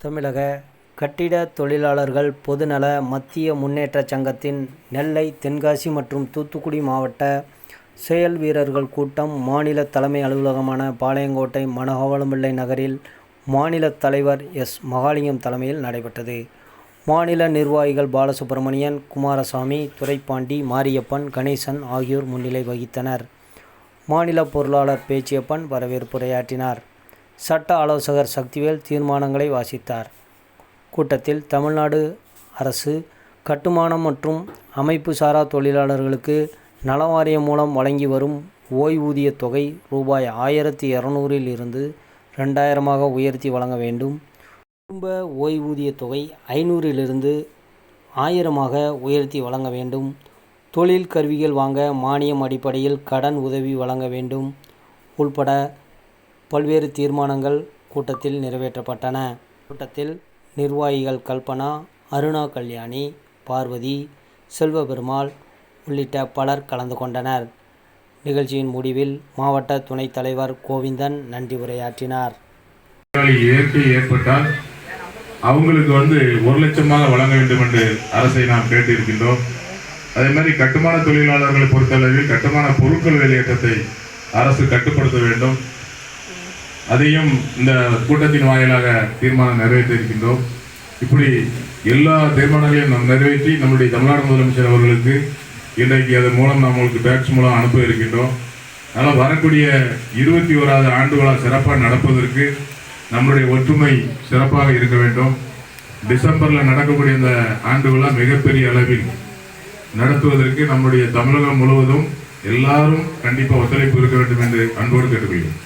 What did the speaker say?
தமிழக கட்டிட தொழிலாளர்கள் பொதுநல மத்திய முன்னேற்றச் சங்கத்தின் நெல்லை தென்காசி மற்றும் தூத்துக்குடி மாவட்ட செயல் வீரர்கள் கூட்டம் மாநில தலைமை அலுவலகமான பாளையங்கோட்டை மனோகவளம்பிள்ளை நகரில் மாநில தலைவர் எஸ். மகாலிங்கம் தலைமையில் நடைபெற்றது. மாநில நிர்வாகிகள் பாலசுப்பிரமணியன் குமாரசாமி துரைப்பாண்டி மாரியப்பன் கணேசன் ஆகியோர் முன்னிலை வகித்தனர். மாநில பொருளாளர் பேச்சியப்பன் வரவேற்புரையாற்றினார். சட்ட ஆலோசகர் சக்திவேல் தீர்மானங்களை வாசித்தார். கூட்டத்தில் தமிழ்நாடு அரசு கட்டுமானம் மற்றும் அமைப்பு சாரா தொழிலாளர்களுக்கு நலவாரியம் மூலம் வழங்கி வரும் ஓய்வூதியத் தொகை ரூபாய் ஆயிரத்தி இரநூறில் இருந்து ரெண்டாயிரமாக உயர்த்தி வழங்க வேண்டும். குடும்ப ஓய்வூதியத் தொகை ஐநூறிலிருந்து ஆயிரமாக உயர்த்தி வழங்க வேண்டும். தொழில் கருவிகள் வாங்க மானியம் அடிப்படையில் கடன் உதவி வழங்க வேண்டும். உள்பட பல்வேறு தீர்மானங்கள் கூட்டத்தில் நிறைவேற்றப்பட்டன. கூட்டத்தில் நிர்வாகிகள் கல்பனா அருணா கல்யாணி பார்வதி செல்வபெருமாள் உள்ளிட்ட பலர் கலந்து கொண்டனர். நிகழ்ச்சியின் முடிவில் மாவட்ட துணைத் தலைவர் கோவிந்தன் நன்றி உரையாற்றினார். இயற்கை ஏற்பட்டால் அவங்களுக்கு வந்து ஒரு லட்சமாக வழங்க வேண்டும் என்று அரசை நாம் கேட்டிருக்கின்றோம். அதே மாதிரி கட்டுமான தொழிலாளர்களை பொறுத்தளவில் கட்டுமான பொருட்கள் வெளியேற்றத்தை அரசு கட்டுப்படுத்த வேண்டும். அதையும் இந்த கூட்டத்தின் வாயிலாக தீர்மானம் நிறைவேற்றியிருக்கின்றோம். இப்படி எல்லா தீர்மானங்களையும் நாம் நிறைவேற்றி நம்முடைய தமிழ்நாடு முதலமைச்சர் அவர்களுக்கு இன்றைக்கு அதன் மூலம் நாம் உங்களுக்கு பேக்ஸ் மூலம் அனுப்ப இருக்கின்றோம். அதனால் வரக்கூடிய இருபத்தி ஓராவது ஆண்டு விழா சிறப்பாக நடப்பதற்கு நம்மளுடைய ஒற்றுமை சிறப்பாக இருக்க வேண்டும். டிசம்பரில் நடக்கக்கூடிய இந்த ஆண்டு விழா மிகப்பெரிய அளவில் நடத்துவதற்கு நம்முடைய தமிழகம் முழுவதும் எல்லாரும் கண்டிப்பாக ஒத்துழைப்பு இருக்க வேண்டும் என்று அன்போடு கேட்டுக்கொள்கிறேன்.